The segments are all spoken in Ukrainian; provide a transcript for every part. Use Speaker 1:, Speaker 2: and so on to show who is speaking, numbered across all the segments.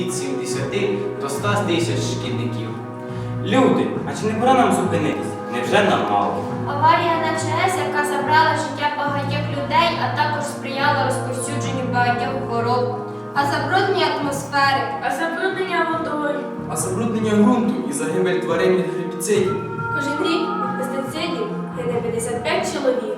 Speaker 1: від 70 до 100 тисяч шкідників.
Speaker 2: Люди, а чи не пора нам зупинитись? Невже нам мало?
Speaker 3: Аварія на ЧАЕС, яка забрала життя багатьох людей, а також сприяла розповсюдженню багатьох хвороб. А забруднення атмосфери,
Speaker 4: А забруднення водою.
Speaker 5: А забруднення ґрунту і загибель тварин від гербіцидів.
Speaker 4: Кожен рік від пестицидів гине 55 чоловік.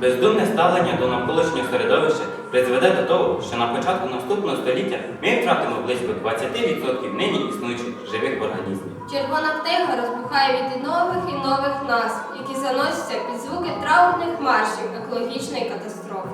Speaker 2: Бездумне ставлення до навколишнього середовища призведе до того, що на початку наступного століття ми втратимо близько 20% нині існуючих живих організмів.
Speaker 3: червона книга розбухає від нових і нових назв, які заносяться під звуки траурних маршів екологічної катастрофи.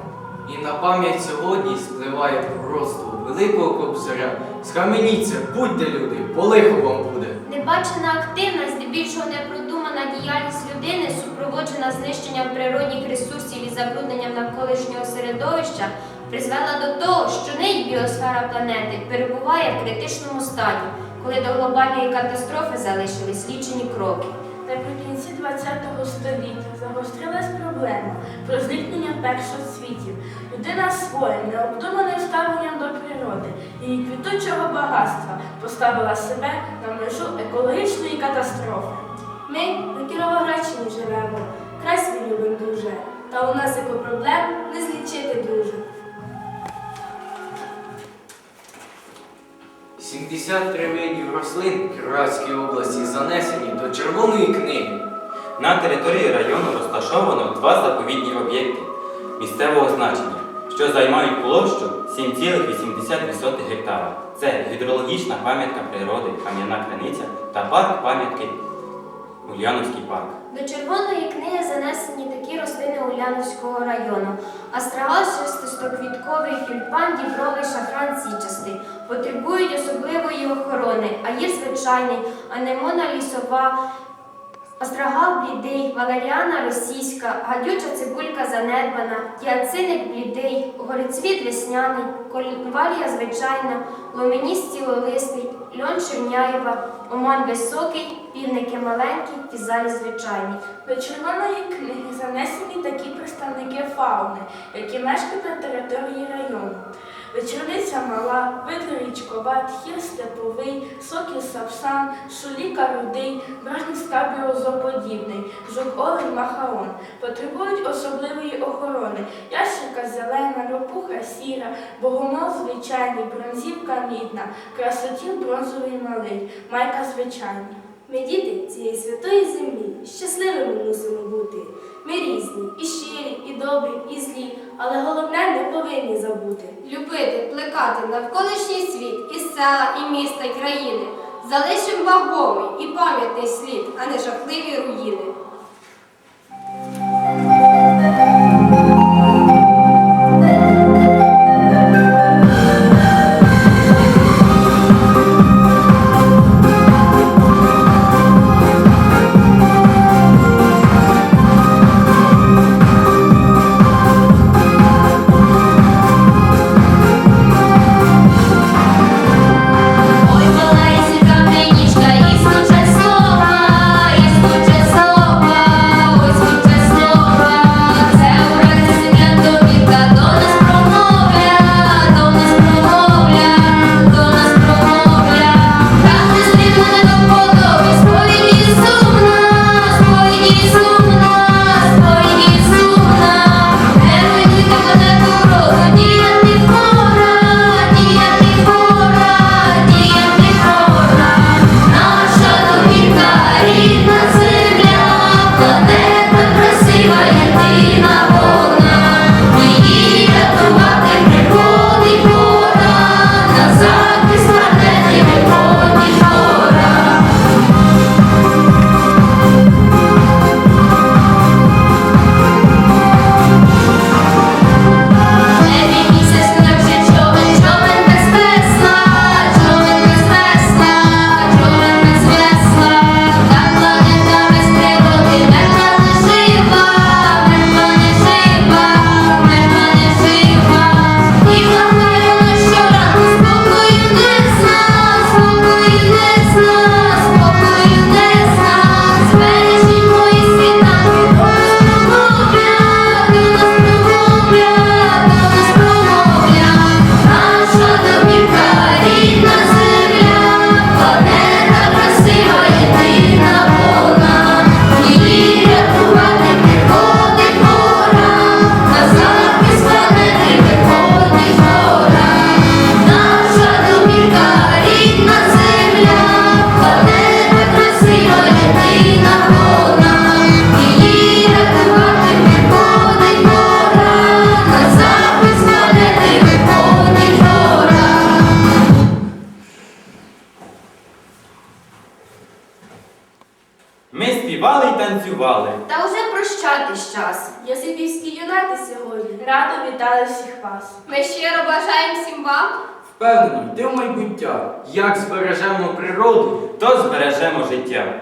Speaker 1: І на пам'ять сьогодні спливає пророцтво великого кобзаря. Схаменіться, будьте люди, бо лихо вам буде.
Speaker 3: Небачена активність, здебільшого непродумана діяльність людини, супроводжена знищенням природних ресурсів і забрудненням навколишнього середовища, призвела до того, що нині біосфера планети перебуває в критичному стані, коли до глобальної катастрофи залишились лічені кроки.
Speaker 4: Наприкінці ХХ століття загострилась проблема про зникнення першосвітів. Людина своїм необдуманим ставленням до природи і її квітучого багатства поставила себе на межу екологічної катастрофи. Ми на Кіровоградщині живемо, край свій любим дуже, та у нас екопроблем не злічити дуже.
Speaker 1: 73 видів рослин Кіровоградській області занесені до Червоної книги.
Speaker 2: На території району розташовано два заповідні об'єкти місцевого значення, що займають площу 7,8 гектара. Це гідрологічна пам'ятка природи Кам'яна Криниця та парк пам'ятки Ульяновський парк.
Speaker 3: До червоної книги занесені такі рослини Уляновського району. Астрагал шестистоквітковий тюльпан, дібровий шафран січастий. Потребують особливої охорони, аїр звичайний, анемона лісова, астрагал блідий, валеріана російська, гадюча цибулька занедбана, діациник блідий, горицвіт весняний, колінвалія звичайна, ломініст цілолистий, льон Черняєва, оман високий, півники маленькі, фізалі звичайні.
Speaker 4: До червоної книги занесені такі представники фауни, які мешкають на території району. Вечорниця мала, вид річкова, тхір степовий, сокіл сапсан, шуліка рудий, бражник скабіозоподібний, жук олень махаон. Потребують особливої охорони. Ящерка зелена, ропуха сіра, богомол звичайний, бронзівка мідна, красотіл бронзовий малий, майка звичайна.
Speaker 6: Ми діти цієї святої землі, щасливими мусимо бути. Ми різні, і щирі, і добрі, і злі, але головне не повинні забути.
Speaker 3: Любити, плекати навколишній світ, і села, і міста, і країни. Залишим вагомий і пам'ятний слід, а не жахливі руїни.
Speaker 4: Вітаю всіх вас.
Speaker 7: Ми щиро бажаємо всім вам
Speaker 1: Впевнено, йти в майбуття.
Speaker 8: Як збережемо природу,
Speaker 2: То збережемо життя.